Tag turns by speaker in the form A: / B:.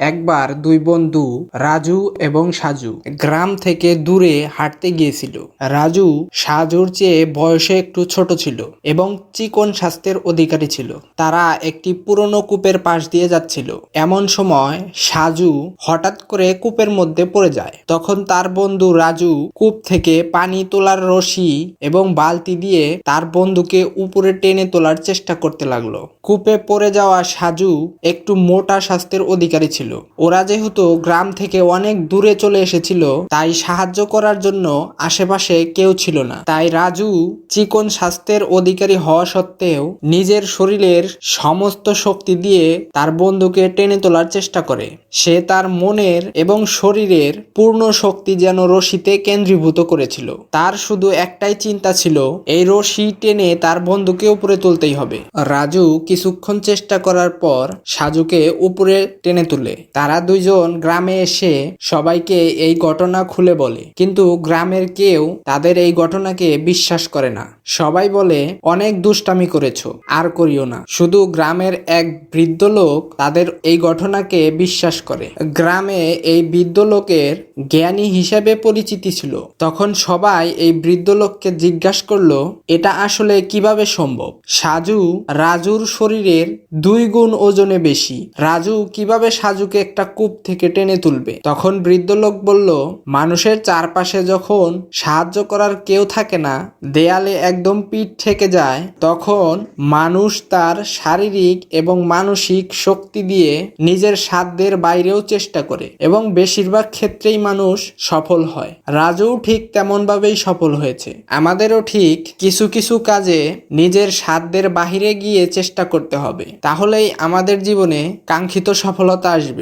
A: একবার দুই বন্ধু, রাজু এবং সাজু, গ্রাম থেকে দূরে হাঁটতে গিয়েছিল। রাজু সাজুর চেয়ে বয়সে একটু ছোট ছিল এবং চিকন স্বাস্থ্যের অধিকারী ছিল। তারা একটি পুরনো কূপের পাশ দিয়ে যাচ্ছিল। এমন সময় সাজু হঠাৎ করে কূপের মধ্যে পড়ে যায়। তখন তার বন্ধু রাজু কূপ থেকে পানি তোলার রশি এবং বালতি দিয়ে তার বন্ধুকে উপরে টেনে তোলার চেষ্টা করতে লাগল। কূপে পড়ে যাওয়া সাজু একটু মোটা স্বাস্থ্যের অধিকারী ছিল। ওরা যেহেতু গ্রাম থেকে অনেক দূরে চলে এসেছিল, তাই সাহায্য করার জন্য আশেপাশে কেউ ছিল না। তাই রাজু চিকন স্বাস্থ্যের অধিকারী হওয়া সত্ত্বেও নিজের শরীরের সমস্ত শক্তি দিয়ে তার বন্ধুকে টেনে তোলার চেষ্টা করে। সে তার মনের এবং শরীরের পূর্ণ শক্তি যেন রশিতে কেন্দ্রীভূত করেছিল। তার শুধু একটাই চিন্তা ছিল, এই রশি টেনে তার বন্ধুকে উপরে তুলতেই হবে। রাজু কিছুক্ষণ চেষ্টা করার পর সাজুকে উপরে টেনে তুলে। তারা দুইজন গ্রামে এসে সবাইকে এই ঘটনা খুলে বলে। কিন্তু গ্রামের কেউ তাদের এই ঘটনাকে বিশ্বাস করে না। সবাই বলে, অনেক দুষ্টামি করেছ, আর করিও না। শুধু গ্রামের এক বৃদ্ধ লোক তাদের এই ঘটনাকে বিশ্বাস করে। গ্রামে এই বৃদ্ধ লোকের জ্ঞানী হিসেবে পরিচিতি ছিল। তখন সবাই এই বৃদ্ধ লোককে জিজ্ঞাসা করল, এটা আসলে কীভাবে সম্ভব? সাজু, রাজুর শরীরের দুই গুণ ওজনে বেশি। রাজু কীভাবে সাজুকে একটা কূপ থেকে টেনে তুলবে। তখন বৃদ্ধ লোক বলল, মানুষের চারপাশে যখন সাহায্য করার কেউ থাকে না, দেয়ালে একদম পিঠ থেকে যায়, তখন মানুষ তার শারীরিক এবং মানসিক শক্তি দিয়ে নিজের সাধ্যের বাইরেও চেষ্টা করে এবং বেশিরভাগ ক্ষেত্রেই মানুষ সফল হয়। রাজু ঠিক তেমনভাবেই সফল হয়েছে। আমাদেরও ঠিক কিছু কিছু কাজে নিজের সাধ্যের বাহিরে গিয়ে চেষ্টা করতে হবে। তাহলেই আমাদের জীবনে কাঙ্ক্ষিত সফলতা আসবে।